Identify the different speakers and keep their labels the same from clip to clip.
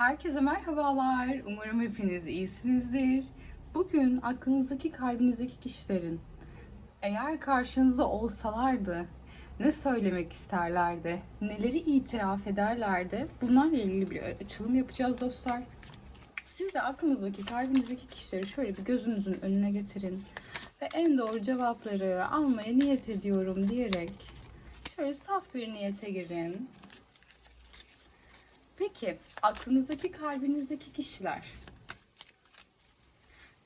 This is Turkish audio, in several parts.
Speaker 1: Herkese merhabalar. Umarım hepiniz iyisinizdir. Bugün aklınızdaki, kalbinizdeki kişilerin eğer karşınızda olsalardı ne söylemek isterlerdi? Neleri itiraf ederlerdi? Bunlarla ilgili bir açılım yapacağız dostlar. Siz de aklınızdaki, kalbinizdeki kişileri şöyle bir gözünüzün önüne getirin. Ve en doğru cevapları almaya niyet ediyorum diyerek şöyle saf bir niyete girin. Peki aklınızdaki kalbinizdeki kişiler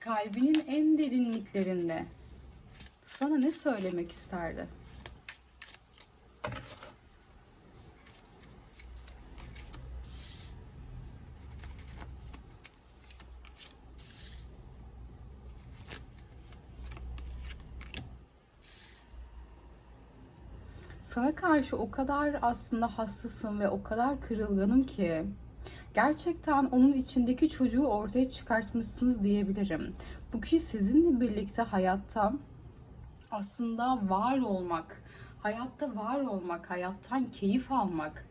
Speaker 1: kalbinin en derinliklerinde sana ne söylemek isterdi? Sana karşı o kadar aslında hassasım ve o kadar kırılganım ki gerçekten onun içindeki çocuğu ortaya çıkartmışsınız diyebilirim. Bu kişi sizinle birlikte hayatta aslında var olmak, hayatta var olmak, hayattan keyif almak,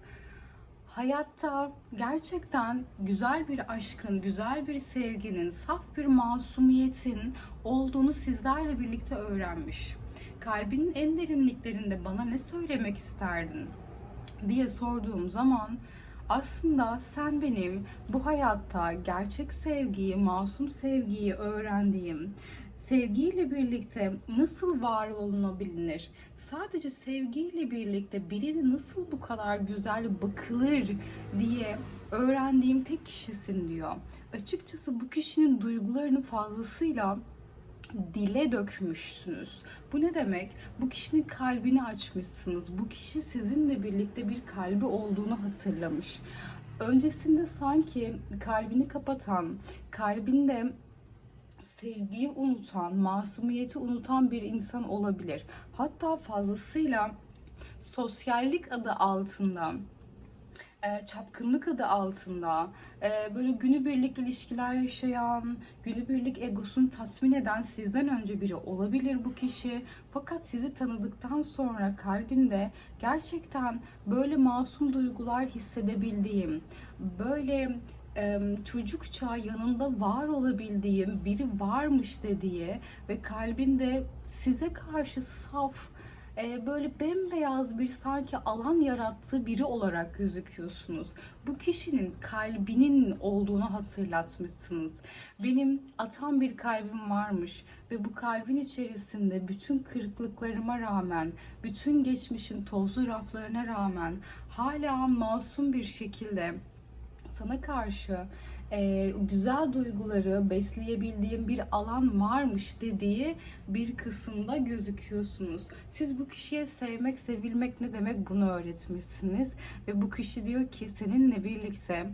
Speaker 1: hayatta gerçekten güzel bir aşkın, güzel bir sevginin, saf bir masumiyetin olduğunu sizlerle birlikte öğrenmiş. Kalbinin en derinliklerinde bana ne söylemek isterdin diye sorduğum zaman aslında sen benim bu hayatta gerçek sevgiyi, masum sevgiyi öğrendiğim, sevgiyle birlikte nasıl var olunabilir? Sadece sevgiyle birlikte birine nasıl bu kadar güzel bakılır diye öğrendiğim tek kişisin diyor. Açıkçası bu kişinin duygularını fazlasıyla dile dökmüşsünüz. Bu ne demek? Bu kişinin kalbini açmışsınız. Bu kişi sizinle birlikte bir kalbi olduğunu hatırlamış. Öncesinde sanki kalbini kapatan, kalbinde sevgiyi unutan, masumiyeti unutan bir insan olabilir. Hatta fazlasıyla sosyallik adı altında e, çapkınlık adı altında e, böyle günübirlik ilişkiler yaşayan, günübirlik egosunu tasmin eden sizden önce biri olabilir bu kişi. Fakat sizi tanıdıktan sonra kalbinde gerçekten böyle masum duygular hissedebildiğim, böyle e, çocukça yanında var olabildiğim biri varmış dediği ve kalbinde size karşı saf, e, böyle bembeyaz bir sanki alan yarattığı biri olarak gözüküyorsunuz. Bu kişinin kalbinin olduğunu hatırlatmışsınız. Benim atan bir kalbim varmış ve bu kalbin içerisinde bütün kırıklıklarıma rağmen, bütün geçmişin tozlu raflarına rağmen hala masum bir şekilde sana karşı e, güzel duyguları besleyebildiğim bir alan varmış dediği bir kısımda gözüküyorsunuz. Siz bu kişiye sevmek, sevilmek ne demek bunu öğretmişsiniz ve bu kişi diyor ki seninle birlikte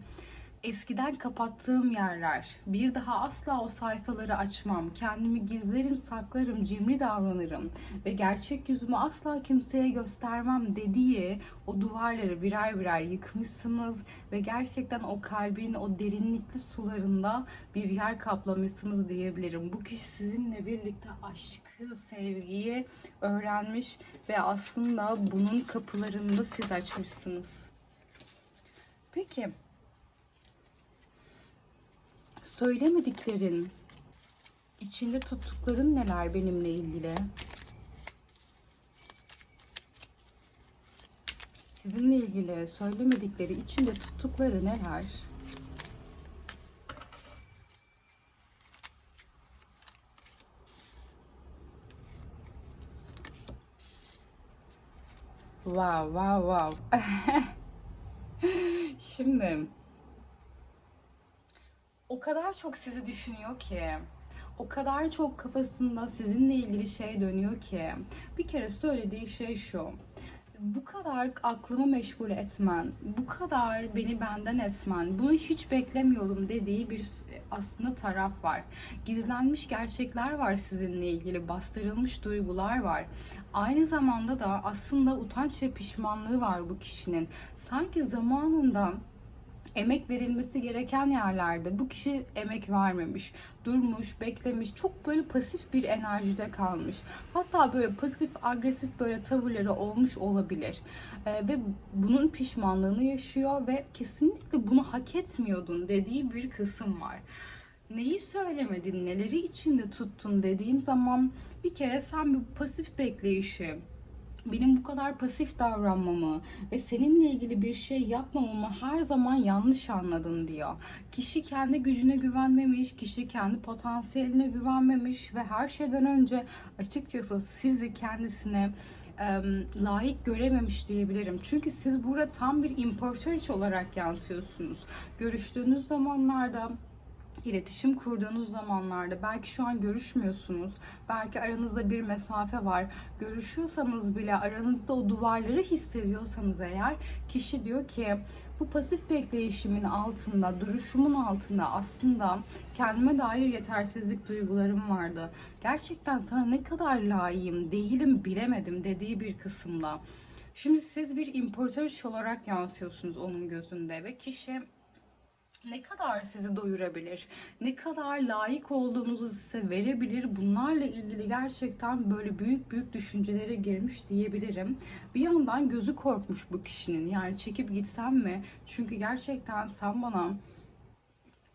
Speaker 1: eskiden kapattığım yerler, bir daha asla o sayfaları açmam, kendimi gizlerim, saklarım, cimri davranırım ve gerçek yüzümü asla kimseye göstermem dediği o duvarları birer birer yıkmışsınız ve gerçekten o kalbin o derinlikli sularında bir yer kaplamışsınız diyebilirim. Bu kişi sizinle birlikte aşkı, sevgiyi öğrenmiş ve aslında bunun kapılarını da siz açmışsınız. Peki söylemediklerin, içinde tuttukların neler benimle ilgili? Sizinle ilgili söylemedikleri, içinde tuttukları neler? Wow, wow, wow. Şimdi o kadar çok sizi düşünüyor ki, o kadar çok kafasında sizinle ilgili şey dönüyor ki. Bir kere söylediği şey şu. Bu kadar aklımı meşgul etmen, bu kadar beni benden etmen, bunu hiç beklemiyordum dediği bir aslında taraf var. Gizlenmiş gerçekler var sizinle ilgili, bastırılmış duygular var. Aynı zamanda da aslında utanç ve pişmanlığı var bu kişinin. Sanki zamanında emek verilmesi gereken yerlerde bu kişi emek vermemiş, durmuş, beklemiş, çok böyle pasif bir enerjide kalmış. Hatta böyle pasif, agresif böyle tavırları olmuş olabilir. Ee, ve bunun pişmanlığını yaşıyor ve kesinlikle bunu hak etmiyordun dediği bir kısım var. Neyi söylemedin, neleri içinde tuttun dediğim zaman bir kere sen bir pasif bekleyişi, benim bu kadar pasif davranmamı ve seninle ilgili bir şey yapmamamı her zaman yanlış anladın diyor. Kişi kendi gücüne güvenmemiş, kişi kendi potansiyeline güvenmemiş ve her şeyden önce açıkçası sizi kendisine layık görememiş diyebilirim. Çünkü siz burada tam bir importör olarak yansıyorsunuz. Görüştüğünüz zamanlarda iletişim kurduğunuz zamanlarda belki şu an görüşmüyorsunuz. Belki aranızda bir mesafe var. Görüşüyorsanız bile aranızda o duvarları hissediyorsanız eğer kişi diyor ki bu pasif bekleyişimin altında, duruşumun altında aslında kendime dair yetersizlik duygularım vardı. Gerçekten sana ne kadar layığım, değilim bilemedim dediği bir kısımda. Şimdi siz bir importör olarak yansıyorsunuz onun gözünde ve kişi ne kadar sizi doyurabilir, ne kadar layık olduğunuzu size verebilir bunlarla ilgili gerçekten böyle büyük büyük düşüncelere girmiş diyebilirim. Bir yandan gözü korkmuş bu kişinin yani çekip gitsem mi? Çünkü gerçekten sen bana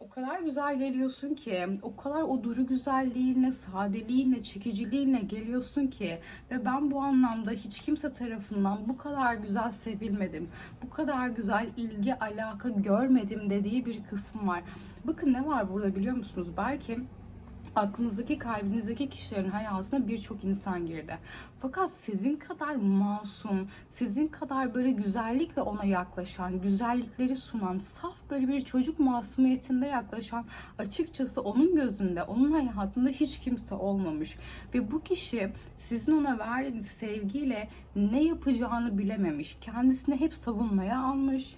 Speaker 1: o kadar güzel geliyorsun ki, o kadar o duru güzelliğinle, sadeliğinle, çekiciliğinle geliyorsun ki ve ben bu anlamda hiç kimse tarafından bu kadar güzel sevilmedim, bu kadar güzel ilgi, alaka görmedim dediği bir kısım var. Bakın ne var burada biliyor musunuz? Belki aklınızdaki, kalbinizdeki kişilerin hayatına birçok insan girdi. Fakat sizin kadar masum, sizin kadar böyle güzellikle ona yaklaşan, güzellikleri sunan, saf böyle bir çocuk masumiyetinde yaklaşan açıkçası onun gözünde, onun hayatında hiç kimse olmamış. Ve bu kişi sizin ona verdiğiniz sevgiyle ne yapacağını bilememiş. Kendisini hep savunmaya almış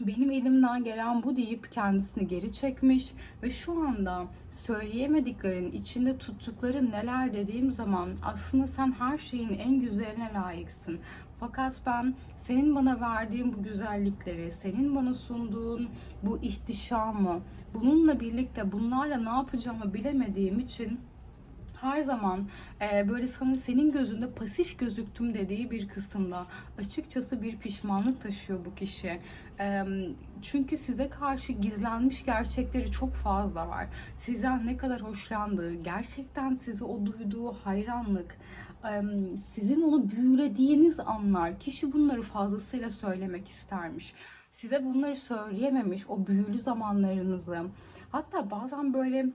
Speaker 1: benim elimden gelen bu deyip kendisini geri çekmiş ve şu anda söyleyemediklerin içinde tuttukları neler dediğim zaman aslında sen her şeyin en güzeline layıksın. Fakat ben senin bana verdiğin bu güzellikleri, senin bana sunduğun bu ihtişamı, bununla birlikte bunlarla ne yapacağımı bilemediğim için her zaman e, böyle sana senin gözünde pasif gözüktüm dediği bir kısımda açıkçası bir pişmanlık taşıyor bu kişi. E, çünkü size karşı gizlenmiş gerçekleri çok fazla var. Sizden ne kadar hoşlandığı, gerçekten size o duyduğu hayranlık, e, sizin onu büyülediğiniz anlar, kişi bunları fazlasıyla söylemek istermiş. Size bunları söyleyememiş o büyülü zamanlarınızı. Hatta bazen böyle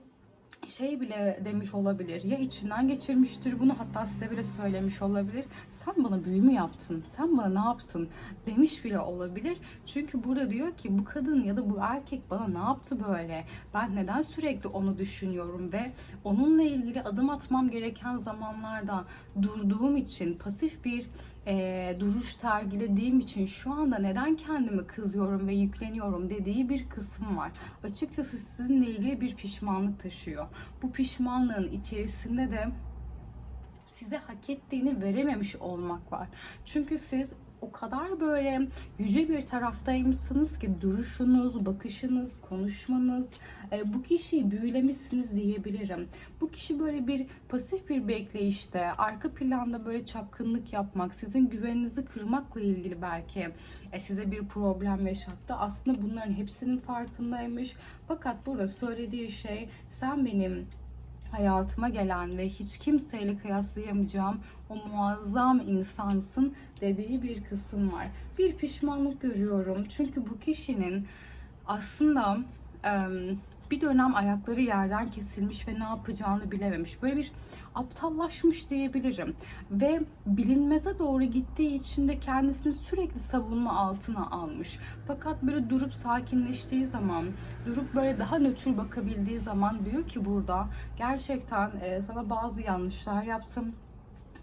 Speaker 1: şey bile demiş olabilir. Ya içinden geçirmiştir bunu hatta size bile söylemiş olabilir. Sen bana büyü mü yaptın? Sen bana ne yaptın? Demiş bile olabilir. Çünkü burada diyor ki bu kadın ya da bu erkek bana ne yaptı böyle? Ben neden sürekli onu düşünüyorum ve onunla ilgili adım atmam gereken zamanlarda durduğum için pasif bir e, duruş sergilediğim için şu anda neden kendimi kızıyorum ve yükleniyorum dediği bir kısım var. Açıkçası sizinle ilgili bir pişmanlık taşıyor. Bu pişmanlığın içerisinde de size hak ettiğini verememiş olmak var. Çünkü siz o kadar böyle yüce bir taraftaymışsınız ki duruşunuz, bakışınız, konuşmanız e, bu kişiyi büyülemişsiniz diyebilirim. Bu kişi böyle bir pasif bir bekleyişte, arka planda böyle çapkınlık yapmak, sizin güveninizi kırmakla ilgili belki e, size bir problem yaşattı. Aslında bunların hepsinin farkındaymış. Fakat burada söylediği şey sen benim hayatıma gelen ve hiç kimseyle kıyaslayamayacağım o muazzam insansın dediği bir kısım var. Bir pişmanlık görüyorum. Çünkü bu kişinin aslında bir dönem ayakları yerden kesilmiş ve ne yapacağını bilememiş. Böyle bir aptallaşmış diyebilirim. Ve bilinmeze doğru gittiği için de kendisini sürekli savunma altına almış. Fakat böyle durup sakinleştiği zaman, durup böyle daha nötr bakabildiği zaman diyor ki burada gerçekten e, sana bazı yanlışlar yaptım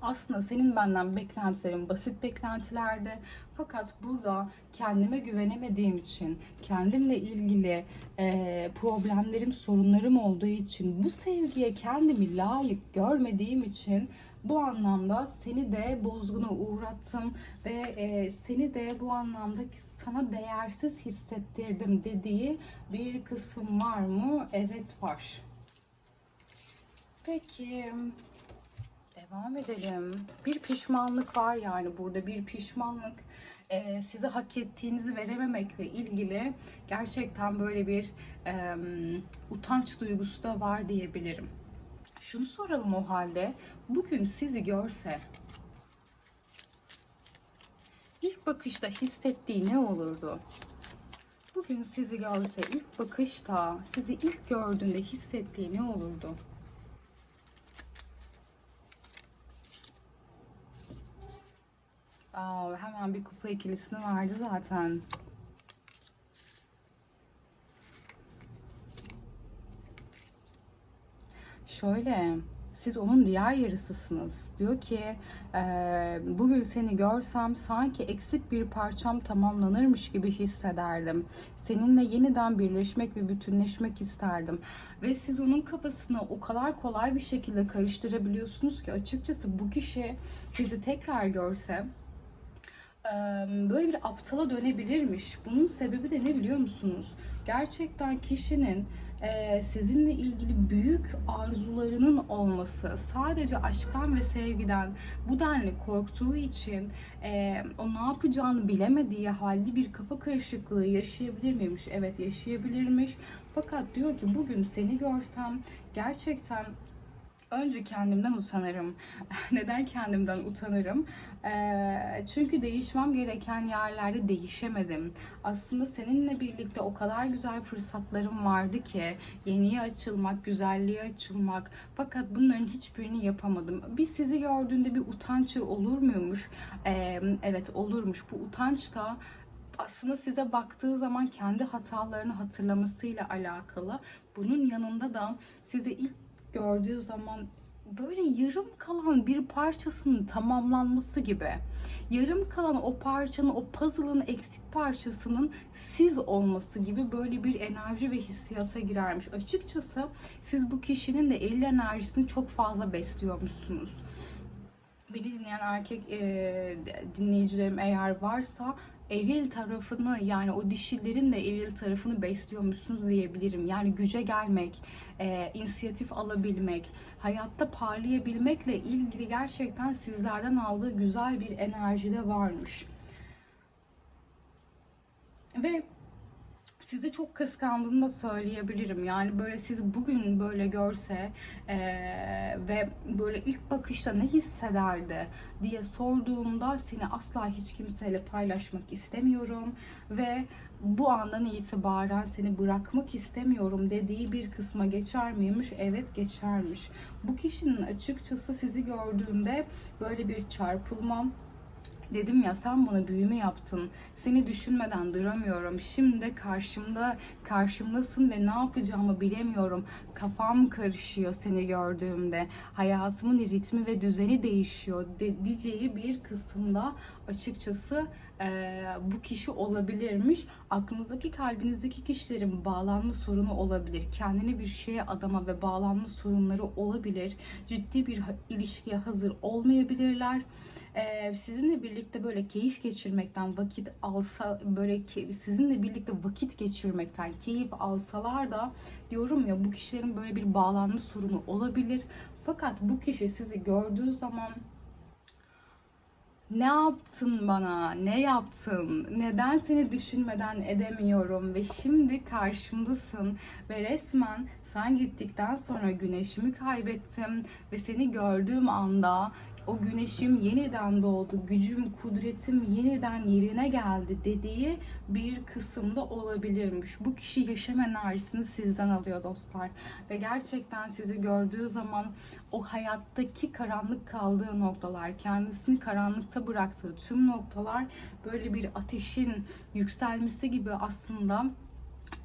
Speaker 1: aslında senin benden beklentilerin basit beklentilerde fakat burada kendime güvenemediğim için kendimle ilgili e, problemlerim sorunlarım olduğu için bu sevgiye kendimi layık görmediğim için Bu anlamda seni de bozguna uğrattım ve e, seni de bu anlamda sana değersiz hissettirdim dediği bir kısım var mı? Evet var. Peki devam edelim. Bir pişmanlık var yani burada bir pişmanlık. Ee, size hak ettiğinizi verememekle ilgili gerçekten böyle bir e, utanç duygusu da var diyebilirim. Şunu soralım o halde. Bugün sizi görse ilk bakışta hissettiği ne olurdu? Bugün sizi görse ilk bakışta sizi ilk gördüğünde hissettiği ne olurdu? Aa, hemen bir kupa ikilisini verdi zaten. Şöyle, siz onun diğer yarısısınız. Diyor ki, e, bugün seni görsem sanki eksik bir parçam tamamlanırmış gibi hissederdim. Seninle yeniden birleşmek ve bütünleşmek isterdim. Ve siz onun kafasını o kadar kolay bir şekilde karıştırabiliyorsunuz ki açıkçası bu kişi sizi tekrar görse böyle bir aptala dönebilirmiş. Bunun sebebi de ne biliyor musunuz? Gerçekten kişinin sizinle ilgili büyük arzularının olması, sadece aşktan ve sevgiden bu denli korktuğu için o ne yapacağını bilemediği halde bir kafa karışıklığı yaşayabilir miymiş? Evet yaşayabilirmiş. Fakat diyor ki bugün seni görsem gerçekten önce kendimden utanırım. Neden kendimden utanırım? Ee, çünkü değişmem gereken yerlerde değişemedim. Aslında seninle birlikte o kadar güzel fırsatlarım vardı ki yeniye açılmak, güzelliğe açılmak. Fakat bunların hiçbirini yapamadım. Bir sizi gördüğünde bir utançı olur muymuş? Ee, evet olurmuş. Bu utanç da aslında size baktığı zaman kendi hatalarını hatırlamasıyla alakalı. Bunun yanında da sizi ilk gördüğü zaman böyle yarım kalan bir parçasının tamamlanması gibi. Yarım kalan o parçanın, o puzzle'ın eksik parçasının siz olması gibi böyle bir enerji ve hissiyata girermiş. Açıkçası siz bu kişinin de eril enerjisini çok fazla besliyormuşsunuz beni dinleyen erkek e, dinleyicilerim eğer varsa eril tarafını yani o dişilerin de eril tarafını besliyormuşsunuz diyebilirim. Yani güce gelmek, e, inisiyatif alabilmek, hayatta parlayabilmekle ilgili gerçekten sizlerden aldığı güzel bir enerji de varmış. Ve sizi çok kıskandığını da söyleyebilirim. Yani böyle sizi bugün böyle görse e, ve böyle ilk bakışta ne hissederdi diye sorduğumda seni asla hiç kimseyle paylaşmak istemiyorum ve bu andan itibaren seni bırakmak istemiyorum dediği bir kısma geçer miymiş? Evet geçermiş. Bu kişinin açıkçası sizi gördüğünde böyle bir çarpılmam, Dedim ya sen bana büyümü yaptın. Seni düşünmeden duramıyorum. Şimdi karşımda karşımdasın ve ne yapacağımı bilemiyorum. Kafam karışıyor seni gördüğümde. Hayatımın ritmi ve düzeni değişiyor de, diyeceği bir kısımda açıkçası e, bu kişi olabilirmiş. Aklınızdaki kalbinizdeki kişilerin bağlanma sorunu olabilir. Kendini bir şeye adama ve bağlanma sorunları olabilir. Ciddi bir ilişkiye hazır olmayabilirler e, sizinle birlikte böyle keyif geçirmekten vakit alsa böyle sizinle birlikte vakit geçirmekten keyif alsalar da diyorum ya bu kişilerin böyle bir bağlanma sorunu olabilir. Fakat bu kişi sizi gördüğü zaman ne yaptın bana? Ne yaptın? Neden seni düşünmeden edemiyorum ve şimdi karşımdasın ve resmen sen gittikten sonra güneşimi kaybettim ve seni gördüğüm anda o güneşim yeniden doğdu, gücüm, kudretim yeniden yerine geldi dediği bir kısımda olabilirmiş. Bu kişi yaşam enerjisini sizden alıyor dostlar. Ve gerçekten sizi gördüğü zaman o hayattaki karanlık kaldığı noktalar, kendisini karanlıkta bıraktığı tüm noktalar böyle bir ateşin yükselmesi gibi aslında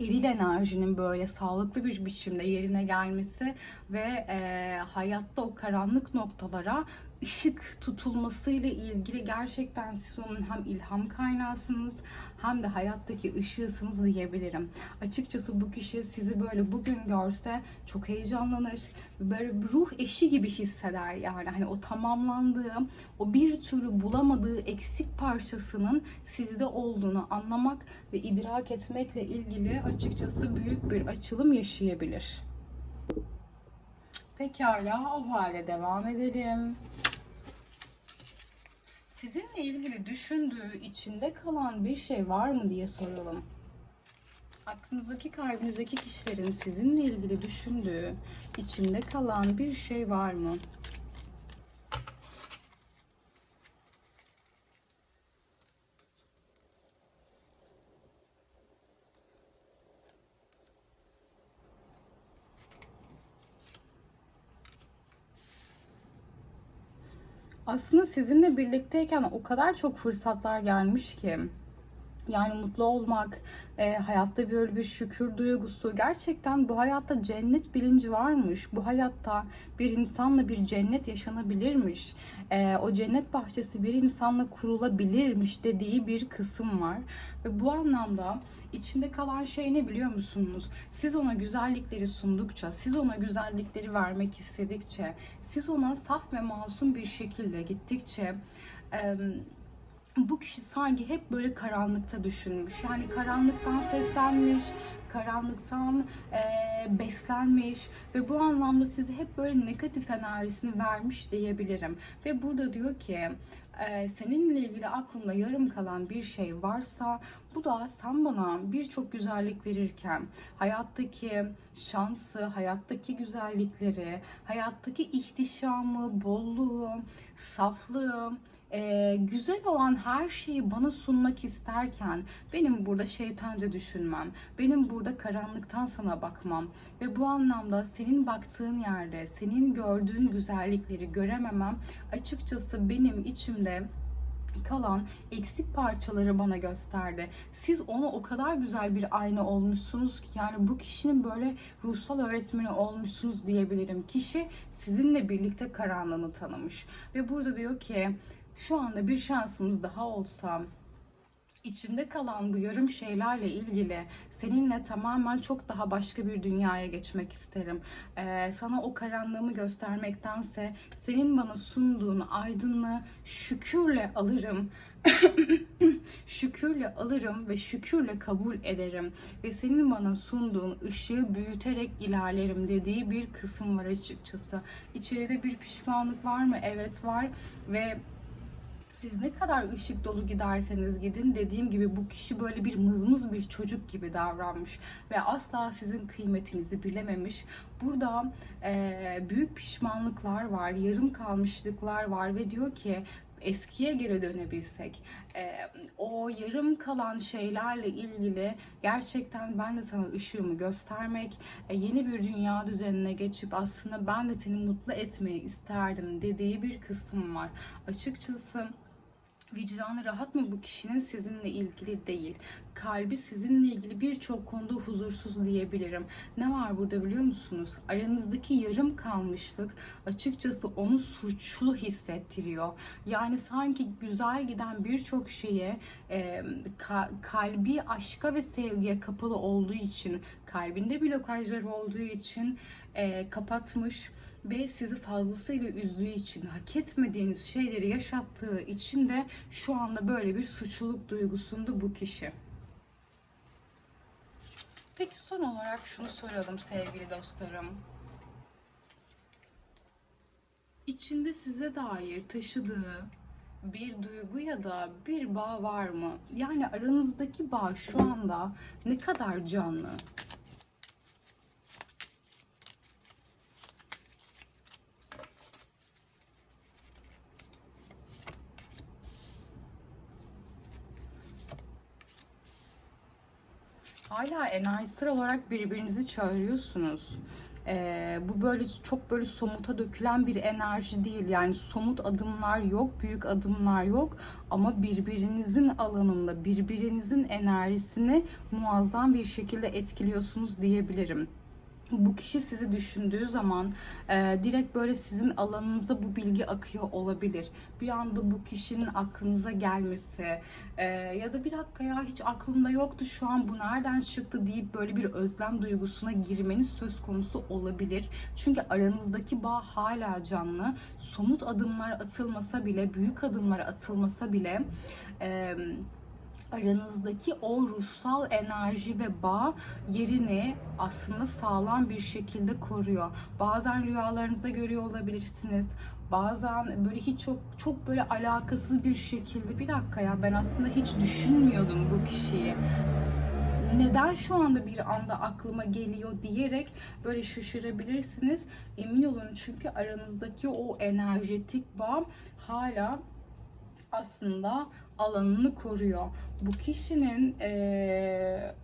Speaker 1: eril enerjinin böyle sağlıklı bir biçimde yerine gelmesi ve e, hayatta o karanlık noktalara ışık tutulmasıyla ilgili gerçekten siz onun hem ilham kaynağısınız hem de hayattaki ışığısınız diyebilirim. Açıkçası bu kişi sizi böyle bugün görse çok heyecanlanır. Böyle ruh eşi gibi hisseder yani. Hani o tamamlandığı, o bir türlü bulamadığı eksik parçasının sizde olduğunu anlamak ve idrak etmekle ilgili açıkçası büyük bir açılım yaşayabilir. Pekala o hale devam edelim. Sizinle ilgili düşündüğü, içinde kalan bir şey var mı diye soralım. Aklınızdaki, kalbinizdeki kişilerin sizinle ilgili düşündüğü, içinde kalan bir şey var mı? Aslında sizinle birlikteyken o kadar çok fırsatlar gelmiş ki yani mutlu olmak, e, hayatta böyle bir şükür duygusu. Gerçekten bu hayatta cennet bilinci varmış. Bu hayatta bir insanla bir cennet yaşanabilirmiş. E, o cennet bahçesi bir insanla kurulabilirmiş dediği bir kısım var. Ve bu anlamda içinde kalan şey ne biliyor musunuz? Siz ona güzellikleri sundukça, siz ona güzellikleri vermek istedikçe, siz ona saf ve masum bir şekilde gittikçe... E, bu kişi sanki hep böyle karanlıkta düşünmüş. Yani karanlıktan seslenmiş, karanlıktan e, beslenmiş ve bu anlamda size hep böyle negatif enerjisini vermiş diyebilirim. Ve burada diyor ki e, seninle ilgili aklımda yarım kalan bir şey varsa bu da sen bana birçok güzellik verirken hayattaki şansı, hayattaki güzellikleri, hayattaki ihtişamı, bolluğu, saflığı, e, güzel olan her şeyi bana sunmak isterken benim burada şeytanca düşünmem, benim burada karanlıktan sana bakmam ve bu anlamda senin baktığın yerde, senin gördüğün güzellikleri görememem açıkçası benim içimde kalan eksik parçaları bana gösterdi. Siz ona o kadar güzel bir ayna olmuşsunuz ki yani bu kişinin böyle ruhsal öğretmeni olmuşsunuz diyebilirim. Kişi sizinle birlikte karanlığını tanımış ve burada diyor ki şu anda bir şansımız daha olsa içimde kalan bu yarım şeylerle ilgili seninle tamamen çok daha başka bir dünyaya geçmek isterim. Ee, sana o karanlığımı göstermektense senin bana sunduğun aydınlığı şükürle alırım. şükürle alırım ve şükürle kabul ederim ve senin bana sunduğun ışığı büyüterek ilerlerim dediği bir kısım var açıkçası. İçeride bir pişmanlık var mı? Evet var ve siz ne kadar ışık dolu giderseniz gidin dediğim gibi bu kişi böyle bir mızmız bir çocuk gibi davranmış ve asla sizin kıymetinizi bilememiş. Burada e, büyük pişmanlıklar var, yarım kalmışlıklar var ve diyor ki eskiye geri dönebilsek, e, o yarım kalan şeylerle ilgili gerçekten ben de sana ışığımı göstermek, e, yeni bir dünya düzenine geçip aslında ben de seni mutlu etmeyi isterdim dediği bir kısım var. Açıkçası Vicdanı rahat mı bu kişinin sizinle ilgili değil. Kalbi sizinle ilgili birçok konuda huzursuz diyebilirim. Ne var burada biliyor musunuz? Aranızdaki yarım kalmışlık açıkçası onu suçlu hissettiriyor. Yani sanki güzel giden birçok şeye e, ka- kalbi aşka ve sevgiye kapalı olduğu için, kalbinde blokajlar olduğu için e, kapatmış ve sizi fazlasıyla üzdüğü için, hak etmediğiniz şeyleri yaşattığı için de şu anda böyle bir suçluluk duygusunda bu kişi. Peki son olarak şunu soralım sevgili dostlarım. İçinde size dair taşıdığı bir duygu ya da bir bağ var mı? Yani aranızdaki bağ şu anda ne kadar canlı? Hala enerjisel olarak birbirinizi çağırıyorsunuz. Ee, bu böyle çok böyle somuta dökülen bir enerji değil. Yani somut adımlar yok, büyük adımlar yok. Ama birbirinizin alanında, birbirinizin enerjisini muazzam bir şekilde etkiliyorsunuz diyebilirim. Bu kişi sizi düşündüğü zaman e, direkt böyle sizin alanınıza bu bilgi akıyor olabilir. Bir anda bu kişinin aklınıza gelmesi e, ya da bir dakika ya hiç aklımda yoktu şu an bu nereden çıktı deyip böyle bir özlem duygusuna girmeniz söz konusu olabilir. Çünkü aranızdaki bağ hala canlı. Somut adımlar atılmasa bile, büyük adımlar atılmasa bile e, aranızdaki o ruhsal enerji ve bağ yerini aslında sağlam bir şekilde koruyor. Bazen rüyalarınızda görüyor olabilirsiniz. Bazen böyle hiç çok çok böyle alakasız bir şekilde bir dakika ya ben aslında hiç düşünmüyordum bu kişiyi. Neden şu anda bir anda aklıma geliyor diyerek böyle şaşırabilirsiniz. Emin olun çünkü aranızdaki o enerjetik bağ hala aslında alanını koruyor. Bu kişinin eee,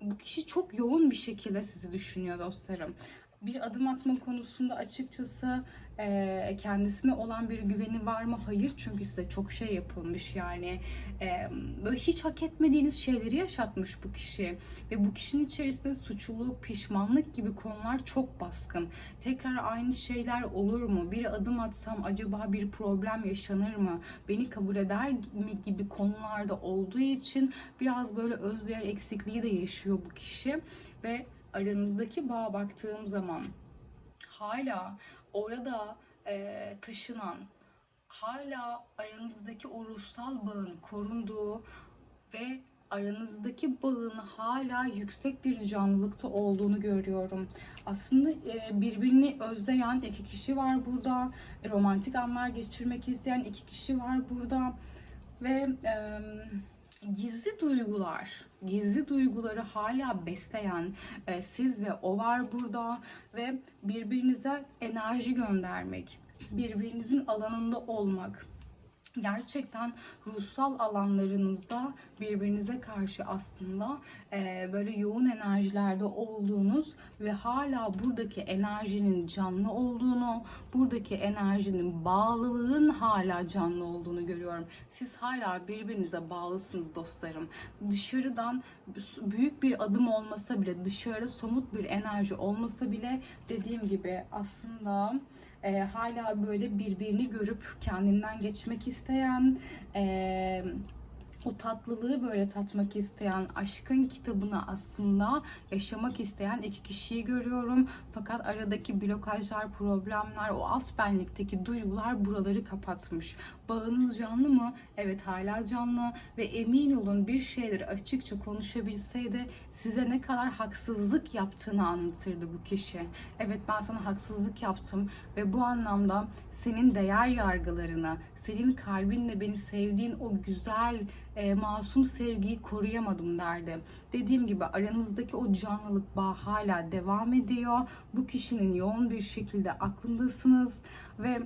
Speaker 1: bu kişi çok yoğun bir şekilde sizi düşünüyor dostlarım. Bir adım atma konusunda açıkçası eee, kendisine olan bir güveni var mı? Hayır çünkü size çok şey yapılmış yani Eee, böyle hiç hak etmediğiniz şeyleri yaşatmış bu kişi ve bu kişinin içerisinde suçluluk, pişmanlık gibi konular çok baskın. Tekrar aynı şeyler olur mu? Bir adım atsam acaba bir problem yaşanır mı? Beni kabul eder mi gibi konularda olduğu için biraz böyle özdeğer eksikliği de yaşıyor bu kişi ve aranızdaki bağa baktığım zaman hala orada e, taşınan, hala aranızdaki o ruhsal bağın korunduğu ve aranızdaki bağın hala yüksek bir canlılıkta olduğunu görüyorum. Aslında e, birbirini özleyen iki kişi var burada. Romantik anlar geçirmek isteyen iki kişi var burada. Ve e, gizli duygular, gizli duyguları hala besleyen e, siz ve o var burada ve birbirinize enerji göndermek, birbirinizin alanında olmak. Gerçekten ruhsal alanlarınızda birbirinize karşı aslında e, böyle yoğun enerjilerde olduğunuz ve hala buradaki enerjinin canlı olduğunu, buradaki enerjinin bağlılığın hala canlı olduğunu görüyorum. Siz hala birbirinize bağlısınız dostlarım. Dışarıdan büyük bir adım olmasa bile, dışarıda somut bir enerji olmasa bile dediğim gibi aslında e, hala böyle birbirini görüp kendinden geçmek isteyen e, o tatlılığı böyle tatmak isteyen, aşkın kitabını aslında yaşamak isteyen iki kişiyi görüyorum. Fakat aradaki blokajlar, problemler, o alt benlikteki duygular buraları kapatmış. Bağınız canlı mı? Evet hala canlı ve emin olun bir şeyleri açıkça konuşabilseydi size ne kadar haksızlık yaptığını anlatırdı bu kişi. Evet ben sana haksızlık yaptım ve bu anlamda senin değer yargılarını, senin kalbinle beni sevdiğin o güzel, e, masum sevgiyi koruyamadım derdi. Dediğim gibi aranızdaki o canlılık bağ hala devam ediyor. Bu kişinin yoğun bir şekilde aklındasınız ve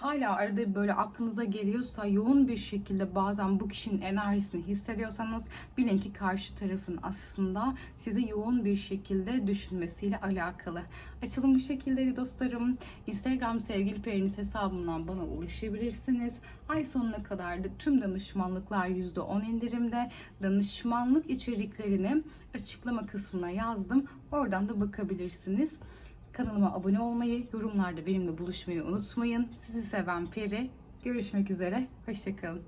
Speaker 1: hala arada böyle aklınıza geliyorsa yoğun bir şekilde bazen bu kişinin enerjisini hissediyorsanız bilin ki karşı tarafın aslında sizi yoğun bir şekilde düşünmesiyle alakalı. Açılım bu şekildeydi dostlarım. Instagram sevgili periniz hesabından bana ulaşabilirsiniz. Ay sonuna kadar da tüm danışmanlıklar %10 indirimde. Danışmanlık içeriklerini açıklama kısmına yazdım. Oradan da bakabilirsiniz. Kanalıma abone olmayı, yorumlarda benimle buluşmayı unutmayın. Sizi seven Peri. Görüşmek üzere. Hoşçakalın.